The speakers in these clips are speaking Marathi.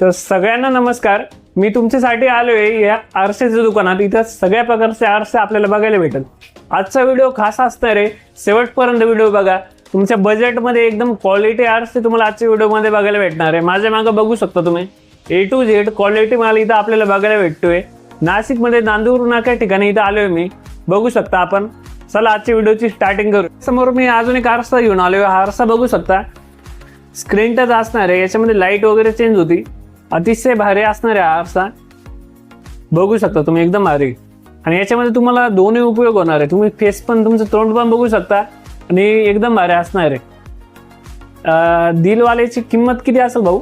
तर सगळ्यांना नमस्कार. मी तुमच्यासाठी आलोय या आरसेच्या दुकानात. इथं सगळ्या प्रकारचे आरसे आपल्याला बघायला भेटल आजचा व्हिडिओ खास असणार आहे शेवटपर्यंत व्हिडिओ बघा. तुमच्या बजेटमध्ये एकदम क्वालिटी आरसे तुम्हाला आजच्या व्हिडिओमध्ये बघायला भेटणार आहे. माझ्या मागं बघू शकता तुम्ही. ए टू झेड क्वालिटी माल इथं आपल्याला बघायला भेटतोय. नाशिकमध्ये नांदूर नाक्या ठिकाणी इथं आलोय मी. बघू शकता आपण. चला आजच्या व्हिडिओची स्टार्टिंग करू. समोर मी अजून एक आरसा घेऊन आलोय. हा आरसा बघू शकता. स्क्रीन टच असणार आहे. याच्यामध्ये लाइट वगैरे चेंज होती. अतिशय भारी असणार आहे हा. आरसा बघू शकता तुम्ही एकदम भारी. आणि याच्यामध्ये तुम्हाला दोन्ही उपयोग होणार आहे. तुम्ही फेस पण तुमचं तोंड पण बघू शकता. आणि एकदम भारी असणार आहे. दिलवाल्याची किंमत किती असेल भाऊ?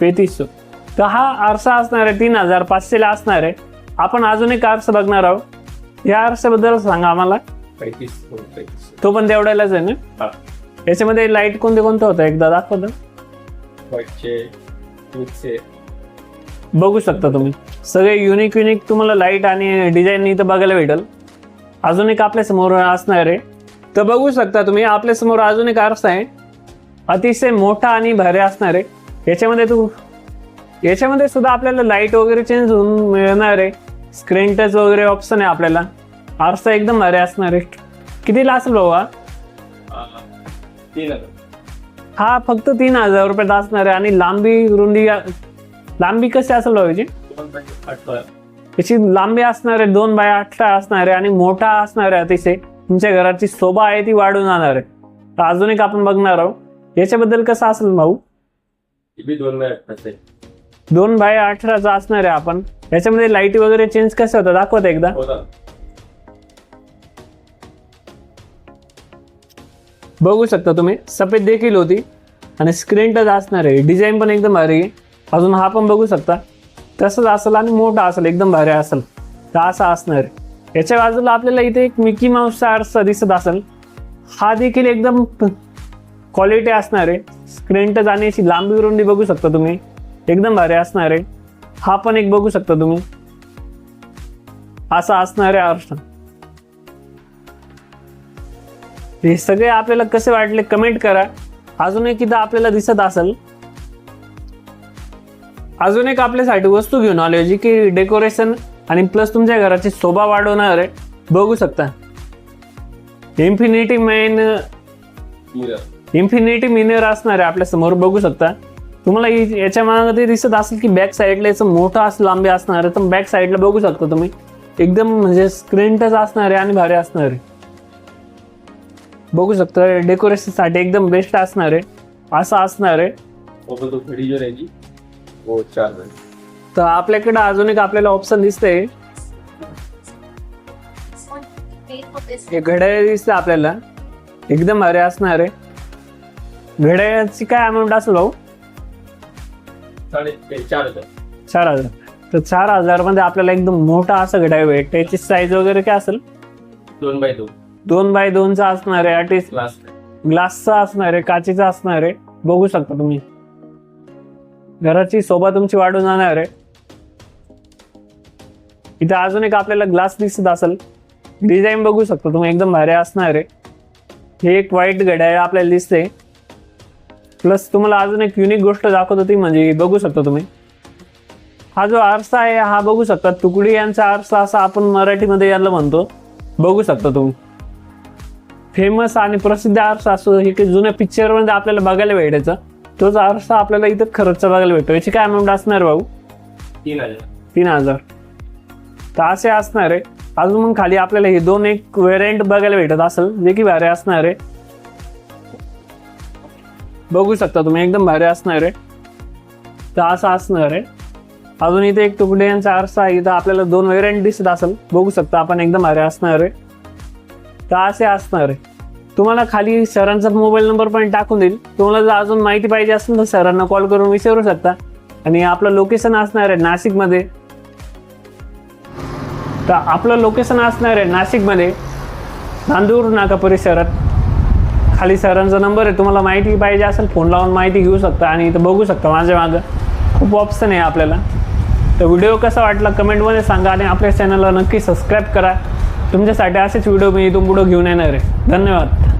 पेतीसशे. तर हा आरसा असणार आहे तीन हजार पाचशेला असणार आहे. आपण अजून एक आरसा बघणार आहोत. या आरशाबद्दल सांगा आम्हाला. तो पण तेवढ्यालाच आहे ना? याच्यामध्ये लाइट कोणते कोणते होतं? एकदा दाखवतं. बघू शकता तुम्ही. सगळे युनिक युनिक तुम्हाला लाइट आणि डिझाईन इथं बघायला भेटेल. अजून एक आपल्यासमोर असणार आहे. तर बघू शकता तुम्ही आपल्यासमोर अजून एक आरसा आहे. अतिशय मोठा आणि भारी असणार आहे. याच्यामध्ये तू याच्यामध्ये सुद्धा आपल्याला लाइट वगैरे चेंज होऊन मिळणार आहे. स्क्रीन टच वगैरे ऑप्शन आहे आपल्याला. आरसा एकदम भारी असणार आहे. कितीला असेल भाऊ हा फक्त तीन हजार रुपयात असणार आहे आणि लांबी रुंदी लांबी कशी असेल भाऊ याची? याची लांबी असणार आहे दोन बाय अठरा असणार आहे आणि मोठा असणार आहे अतिशय. तुमच्या घराची शोभा आहे ती वाढून जाणार आहे. तर अजून एक आपण बघणार आहोत. याच्याबद्दल कसं असेल भाऊ? दोन बाय अठराचा असणार आहे आपण. याच्यामध्ये लाइट वगैरे चेंज कसं होतं दाखवत एकदा. बघू शकता तुम्ही. सफेद देखील होती. आणि स्क्रीन टच असणार आहे. डिझाईन पण एकदम भारी आहे. अजून हा पण बघू शकता. तसंच असेल आणि मोठा असेल. एकदम भारी असेल. तर असा असणार आहे. याच्या बाजूला आपल्याला इथे एक मिकी माऊसचा आरसा दिसत असेल. हा देखील एकदम क्वालिटी असणार आहे. स्क्रीन टच आणि अशी लांबी रुंदी बघू शकता तुम्ही. एकदम भारी असणार आहे. हा पण एक बघू शकता तुम्ही. असा असणार आहे आरसा हे सगळे आपल्याला कसे वाटले कमेंट करा. अजून एक इथं आपल्याला दिसत असेल. अजून एक आपल्यासाठी वस्तू घेऊन आली जी की डेकोरेशन आणि प्लस तुमच्या घराची शोभा वाढवणार. आहे बघू शकता. इन्फिनिटी मेन इन्फिनिटी मिनर असणार आहे आपल्यासमोर बघू शकता. तुम्हाला याच्या मागे दिसत असेल की बॅक साईडला याचं मोठं असं लांबी असणार आहे तर बॅक साईडला बघू शकता तुम्ही. एकदम म्हणजे स्क्रीन टच असणार आहे आणि भारी असणार. आहे बघू शकता. डेकोरेशनसाठी एकदम बेस्ट असणार आहे. असं असणार आहे. तो घड़ी जो रहेगी वो चार है तर आपल्याकडे अजून एक आपल्याला ऑप्शन दिसतंय. हे घड्याळ दिसतं आपल्याला. एकदम भारी असणार आहे. घड्याळाची काय अमाऊंट असेल भाऊ? चार हजार. चार हजार. तर चार हजारमध्ये आपल्याला एकदम मोठा असं घड्याळ भेट त्याची साईज वगैरे काय असेल? दोन बाय दोन. दोन बाय दोनचा असणार आहे अटीस क्लास ग्लासचा असणार आहे काचेचा असणार आहे. बघू शकता तुम्ही. घराची शोभा तुमची वाढून जाणार आहे. इथे अजून एक आपल्याला ग्लास दिसत असेल. डिझाईन बघू शकता तुम्ही एकदम भारी असणार आहे. हे एक व्हाईट घड्याळ आपल्याला दिसते प्लस तुम्हाला अजून एक युनिक गोष्ट दाखवत होती म्हणजे बघू शकता तुम्ही. हा जो आरसा आहे हा बघू शकता. तुकडी यांचा आरसा असा आपण मराठीमध्ये याला म्हणतो. बघू शकता तुम्ही. फेमस आणि प्रसिद्ध आरसा असतो हे की जुन्या पिक्चरमध्ये आपल्याला बघायला भेटायचा. तोच आरसा आपल्याला इथं खरंच बघायला भेटतो. याची काय अमाऊंट असणार भाऊ? तीन हजार. तीन हजार. तर असे असणार आहे. अजून मग खाली आपल्याला हे दोन एक व्हेरियंट बघायला भेटत असेल जे की भारी असणार आहे. बघू शकता तुम्ही एकदम भारी असणार आहे. तर असं असणार आहे. अजून इथे एक तुकडे यांचा आरसा आहे. इथं आपल्याला दोन व्हेरियंट दिसत असेल. बघू शकता आपण एकदम भारी असणार आहे. तर असे असणार आहे. तुम्हाला खाली सरांचा मोबाईल नंबर पण टाकून देईल. तुम्हाला जर अजून माहिती पाहिजे असेल तर सरांना कॉल करून विचारू शकता. आणि आपलं लोकेशन असणार आहे नाशिकमध्ये. तर आपलं लोकेशन असणार आहे नाशिकमध्ये. नांदूर नाका परिसरात. खाली सरांचा नंबर आहे. तुम्हाला माहिती पाहिजे असेल फोन लावून माहिती घेऊ शकता आणि इथं बघू शकता माझ्या मागं. खूप ऑप्शन आहे आपल्याला. तर व्हिडिओ कसा वाटला कमेंटमध्ये सांगा आणि आपल्या चॅनलला नक्की सबस्क्राईब करा. तुमच्यासाठी असेच व्हिडिओ मी इथून पुढं घेऊन येणार आहे. धन्यवाद.